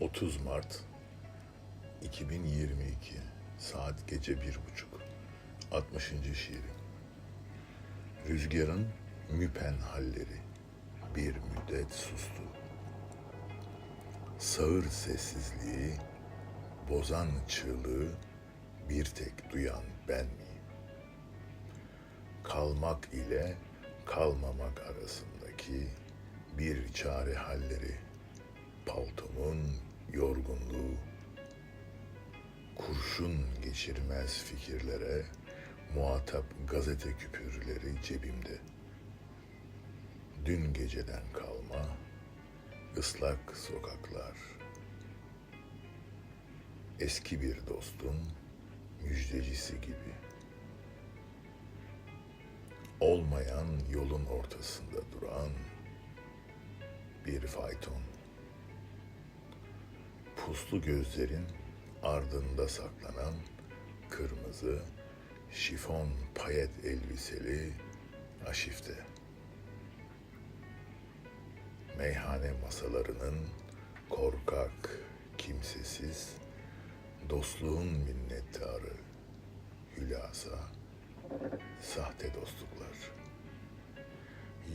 30 Mart 2022 Saat gece bir buçuk 60. şiirim Rüzgarın müpen halleri bir müddet sustu. Sağır sessizliği, bozan çığlığı bir tek duyan ben miyim? Kalmak ile kalmamak arasındaki bir çare halleri, paltomun yorgunluğu, kurşun geçirmez fikirlere muhatap gazete küpürleri cebimde. Dün geceden kalma ıslak sokaklar. Eski bir dostun müjdecisi gibi. Olmayan yolun ortasında duran bir fayton. Puslu gözlerin ardında saklanan kırmızı şifon payet elbiseli aşifte. Meyhane masalarının korkak, kimsesiz, dostluğun minnettarı, hülasa, sahte dostluklar.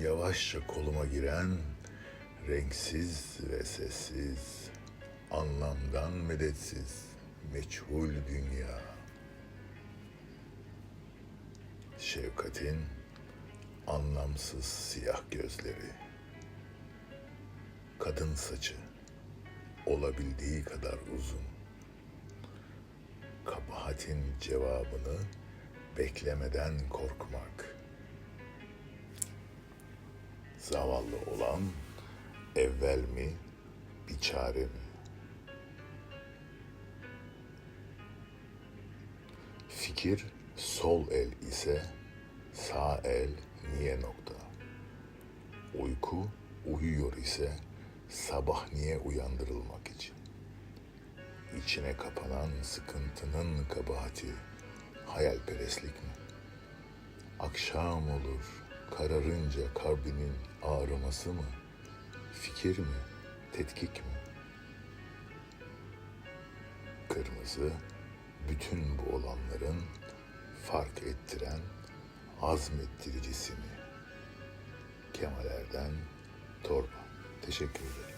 Yavaşça koluma giren renksiz ve sessiz, anlamdan medetsiz, meçhul dünya. Şefkatin anlamsız siyah gözleri. Kadın saçı olabildiği kadar uzun. Kabahatin cevabını beklemeden korkmak. Zavallı olan evvel mi, bir çare mi? Fikir sol el ise sağ el niye nokta? Uyku uyuyor ise sabah niye uyandırılmak için? İçine kapanan sıkıntının kabahati hayalperestlik mi? Akşam olur, kararınca kalbinin ağrıması mı? Fikir mi, tetkik mi? Kırmızı, bütün bu olanların fark ettiren azmettiricisi mi? Kemal Erden, Torba. Teşekkür ederim.